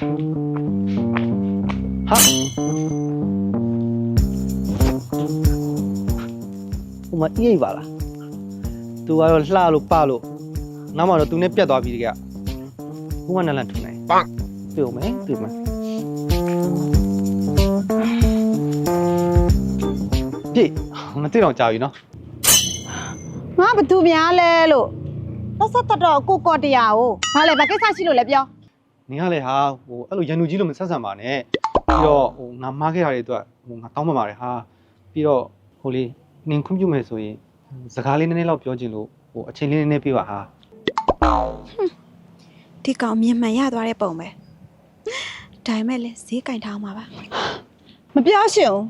ဟာဟိုမှာအေးပါလားသူကတော့လှလို့ပလို့နောက်မှတော့သူနဲ့ပြတ်သွားပြီတကယ်ဘုမနလန်ထုံနေပန်းပြုံမယ်ပြုံမယ်ပြေမသိတော့ကြာပြီနော်ငါဘသူများလဲလို့သက်သက်တော့ကိုကော့တရားကိုဘာလဲဘာကိစ္စရှိလို့လဲပြော နင်ကလည်းဟာဟိုအဲ့လိုရန်သူကြီးလို့မဆက်ဆံပါနဲ့ပြီးတော့ဟိုငါမားခဲ့တာတွေအတွက်ဟိုငါတောင်းပန်ပါတယ်ဟာပြီးတော့ဟိုလေနင်ခွင့်ပြုမယ်ဆိုရင်စကားလေးနည်းနည်းလောက်ပြောချင်လို့ဟိုအချိန်လေးနည်းနည်းပြပါဟာဒီကောင်မြင်မှန်ရသွားတဲ့ပုံပဲဒါပေမဲ့လည်းဈေးကင်ထားအောင်ပါပါမပြောရှင်ဘူး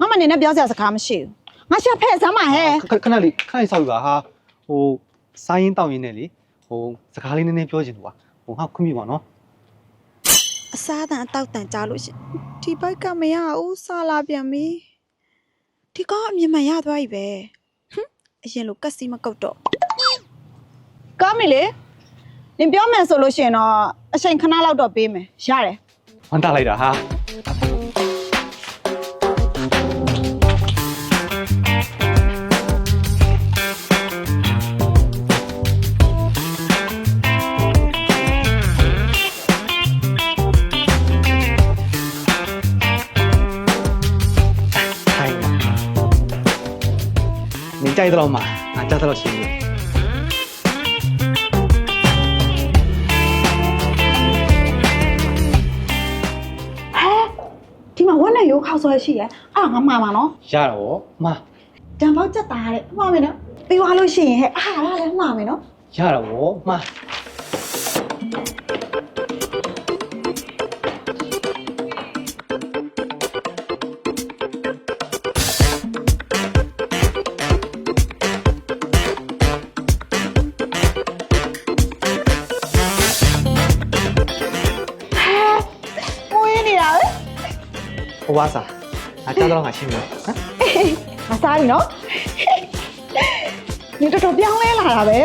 ငါမနေနဲ့ပြောစရာစကားမရှိဘူးငါရှာဖဲ့စမ်းပါဟဲ့ခခဏလေးခဏလေးစောက်ယူပါဟာဟိုစားရင်တောက်ရင်နဲ့လေဟိုစကားလေးနည်းနည်းပြောချင်လို့ပါဟိုငါခွင့်ပြုပါနော် အစားတန်အတောက်တန်ကြားလို့ရှရင်ဒီဘိုက်ကမရဘူးစားလာပြန်ပြီဒီကောင်အမြင်မှန်ရသွားပြီပဲဟွန်းအရင်လိုကက်စီမကုတ်တော့ကောင်းပြီလေနင်ပြောမယ်ဆိုလို့ရှိရင်တော့အချိန်ခဏလောက်တော့ပေးမယ်ရတယ်ဝမ်းတာလိုက်တာဟာ ကြိုက်တော့မှာငါကြားတော့ရှင်းပြီဒီမှာဝက်နဲ့ရိုးခောက်ဆွဲရှိရဲအဲ့ဒါငါမှာပါနော်ရတော့မတံပေါက်ချက်သားတဲ့မှာမယ်နော်ပြီးသွားလို့ရှိရင်ဟဲ့အားလားလည်းမှာမယ်နော်ရတော့မမွေး ဟိုပါစားငါကြားတော့ငါရှင်းပြီဟမ်ငါစားပြီနော်你တော်တော်ပြောင်းလဲလာတာပဲ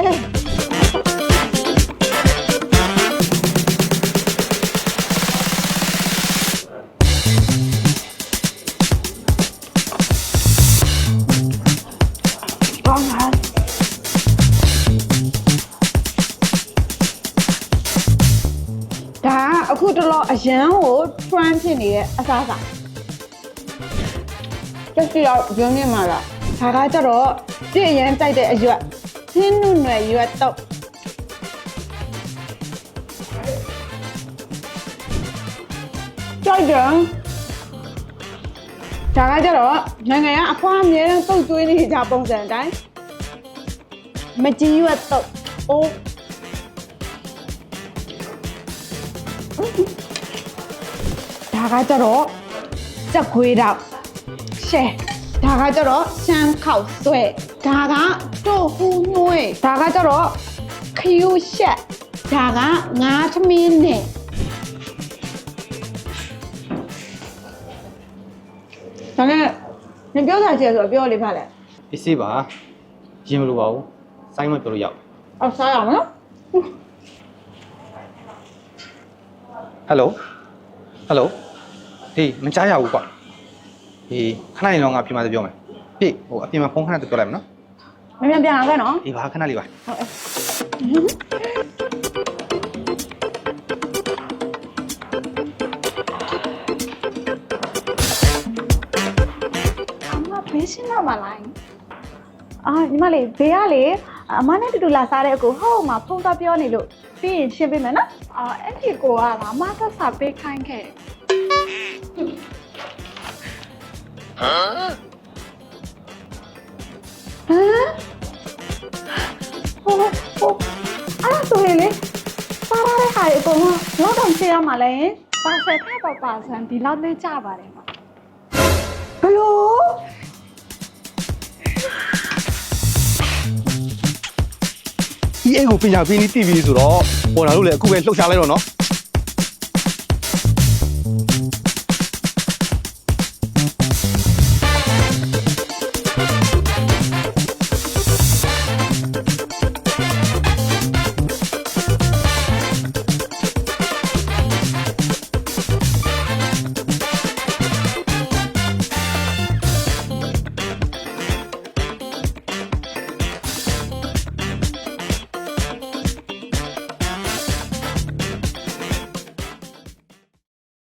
ကောင်းပါဒါကအခုတလောအရန်ကို trend ဖြစ်နေတဲ့အစားအစာ တက်စီတော့ရုံမြင့်မှာလားဒါကကြတော့ပြည့်အရန်တိုက်တဲ့အရွက်သင်းနုနယ် ရွက်တော့ကြိုက်တယ်ဒါကကြတော့နိုင်ငံရအဖွားအမြဲတမ်းတုတ်ကျွေးနေကြပုံစံအတိုင်းမကြီးရွက်တော့အိုးဒါကကြတော့ ကြက်ခွေးတော့ရှဲဒါကကြတော့ရှမ်းခောက်ဆွဲဒါကတို့ဟူးနှွေးဒါကကြတော့ခယူရှက်ဒါကငါးသမင်းနဲ့ဒါနဲ့နင်ပြောတာချင်ဆိုတော့ပြောလေဖားလေပစ္စည်းပါရင်မလို့ပါဘူးစိုင်းမပြောလို့ရအောင်အော်စားရအောင်နော်ဟယ်လိုဟယ်လို ဟေးမကြားရဘူးကွာဟေးခဏရင်တော့ငါပြင်မပြောမယ်ပြေဟိုအပြင်မှာဖုန်းခဏတူပြောလိုက်မယ်နော်မင်းပြန်ပြန်လာခဲ့နော်အေးပါခဏလေးပါအမဘေးရှင်းတော့မလားအာညီမလေးဘေးကလေအမနဲ့တူတူလာစားတဲ့အကိုဟုတ်မှာဖုန်းတော့ပြောနေလို့ပြီးရင်ရှင်းပေးမယ်နော်အော်အဲ့ဒီကိုကလားမသက်စာပေးခိုင်းခဲ့ တယ်ဟမ်ဟိုဟိုအဲ့ဒါဆိုရင်လေစားရတဲ့ဟာတွေအကုန်လုံးလောက်တော့ရှင်းရမှာလဲပါဆယ်ထက်တော့ပါဆန်ဒီလောက်လေးကြပါတယ်မှာဘယ်လိုဒီအိတ်ကိုပညာပေးနေတည်ပြီဆိုတော့ဟိုလာလို့လေအခုပဲလှုပ်ရှားလိုက်တော့နော်